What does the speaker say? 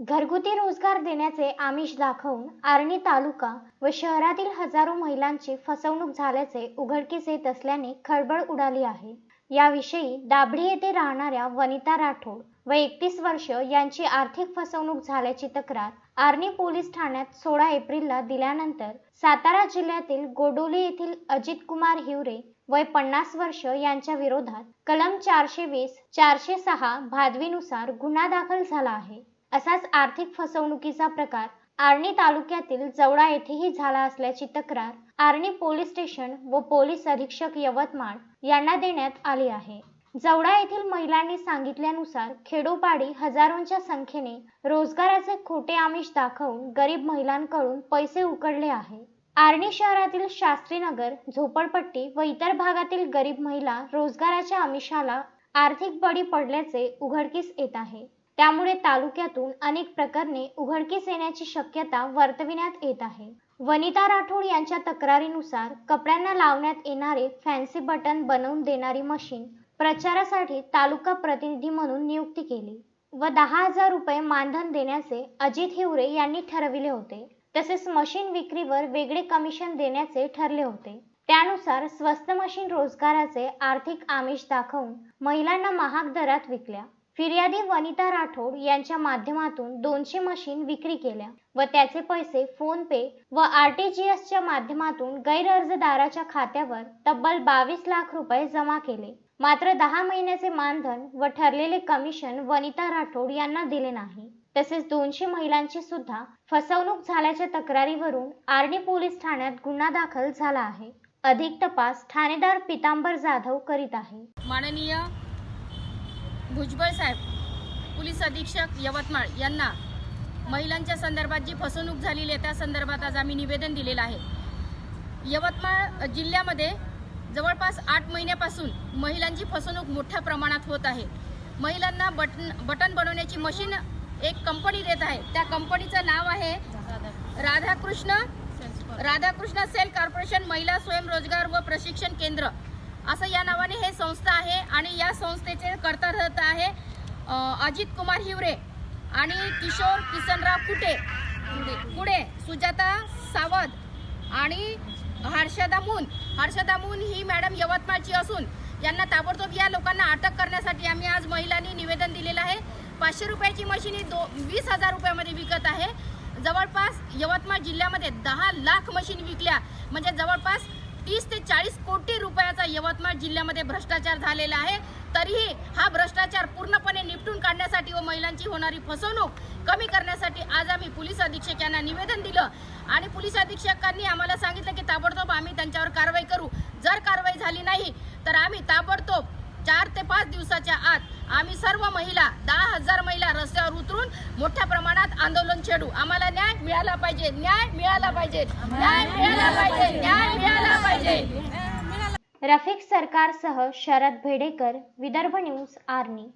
घरगुती रोजगार देण्याचे आमिष दाखवून आर्णी तालुका व शहरातील हजारो महिलांची फसवणूक झाल्याचे उघडकीस येत असल्याने खळबळ उडाली आहे. याविषयी दाभडी येथे राहणाऱ्या वनिता राठोड व एकतीस वर्ष यांची आर्थिक फसवणूक झाल्याची तक्रार आर्णी पोलीस ठाण्यात सोळा एप्रिलला दिल्यानंतर सातारा जिल्ह्यातील गोडोली येथील अजित कुमार हिवरे वय पन्नास वर्ष यांच्या विरोधात कलम चारशे वीस चारशे सहा भादवीनुसार गुन्हा दाखल झाला आहे. असाच आर्थिक फसवणुकीचा प्रकार आर्णी तालुक्यातील जवळा येथेही झाला असल्याची तक्रार आर्णी पोलीस स्टेशन व पोलीस अधीक्षक यवतमाळ यांना देण्यात आली आहे. जवळा येथील महिलांनी सांगितल्यानुसार खेडोपाडी हजारोंच्या संख्येने रोजगाराचे खोटे आमिष दाखवून गरीब महिलांकडून पैसे उकडले आहे. आर्णी शहरातील शास्त्रीनगर झोपडपट्टी व इतर भागातील गरीब महिला रोजगाराच्या आमिषाला आर्थिक बळी पडल्याचे उघडकीस येत आहे. त्यामुळे तालुक्यातून अनेक प्रकरणे उघडकीस येण्याची शक्यता वर्तविण्यात येत आहे. वनिता राठोड यांच्या तक्रारीनुसार कपड्यांना लावण्यात येणारे फॅन्सी बटन बनवून देणारी मशीन प्रचारासाठी तालुका प्रतिनिधी म्हणून नियुक्ती केली. व दहा हजार रुपये मानधन देण्याचे अजित हिवरे यांनी ठरविले होते. तसेच मशीन विक्रीवर वेगळे कमिशन देण्याचे ठरले होते. त्यानुसार स्वस्त मशीन रोजगाराचे आर्थिक आमिष दाखवून महिलांना महाग दरात विकल्या. फिर्यादी वनिता राठोड यांच्या माध्यमातून दोनशे मशीन विक्री केल्या व त्याचे पैसे फोन पे व आर टी जी एसच्या माध्यमातून गैरअर्जदाराच्या खात्यावर तब्बल बावीस लाख रुपये जमा केले. मात्र दहा महिन्याचे मानधन व ठरलेले कमिशन वनिता राठोड यांना दिले नाही. तसेच दोनशे महिलांची सुद्धा फसवणूक झाल्याच्या तक्रारीवरून आर्णी पोलीस ठाण्यात गुन्हा दाखल झाला आहे. अधिक तपास ठाणेदार पितांबर जाधव करीत आहे. माननीय भुजबळ साहेब पोलीस अधीक्षक यवतमाळ यांना महिलांच्या संदर्भात जी फसवणूक झालेली आहे त्या संदर्भात आज आम्ही निवेदन दिलेलं आहे. यवतमाळ जिल्ह्यामध्ये जवळपास आठ महिन्यापासून महिलांची फसवणूक मोठ्या प्रमाणात होत आहे. महिलांना बटन बटन बनवण्याची मशीन एक कंपनी देत आहे. त्या कंपनीचं नाव आहे राधाकृष्ण राधाकृष्ण सेल कॉर्पोरेशन महिला स्वयंरोजगार व प्रशिक्षण केंद्र. असं या नावाने हे संस्था आहे आणि या संस्थेचे कर्तारत आहे अजित कुमार हिवरे आणि किशोर किसनराव कुटे. पुढे सुजाता सावध आणि हर्षदा मून. हर्षदा मून ही मॅडम यवतमाळची असून यांना ताबडतोब या लोकांना अटक करण्यासाठी आम्ही आज महिलांनी निवेदन दिलेलं आहे. पाचशे रुपयाची मशीन ही दो वीस हजार रुपयामध्ये विकत आहे. जवळपास यवतमाळ जिल्ह्यामध्ये दहा लाख मशीन विकल्या. म्हणजे जवळपास तीस ते चाळीस कोटी रुपयाचा यवतमाळ जिल्ह्यामध्ये भ्रष्टाचार झालेला आहे. तरीही हा भ्रष्टाचार पूर्णपणे निपटून काढण्यासाठी व महिलांची होणारी फसवणूक कमी करण्यासाठी आज आम्ही पोलीस अधीक्षक यांना निवेदन दिलं. आणि पोलीस अधीक्षकांनी आम्हाला सांगितलं की ताबडतोब आम्ही त्यांच्यावर कारवाई करू. जर कारवाई झाली नाही तर आम्ही ताबडतोब चार ते पाच दिवसाच्या आत आम्ही सर्व महिला दहा हजार महिला रस्त्यावर उतरून मोठ्या प्रमाणात आंदोलन छेडू. आम्हाला न्याय मिळाला पाहिजे. न्याय मिळाला पाहिजे. न्याय मिळाला पाहिजे. न्याय मिळाला पाहिजे. रफिक सरकारसह शरद भेडेकर विदर्भ न्यूज आर्नी.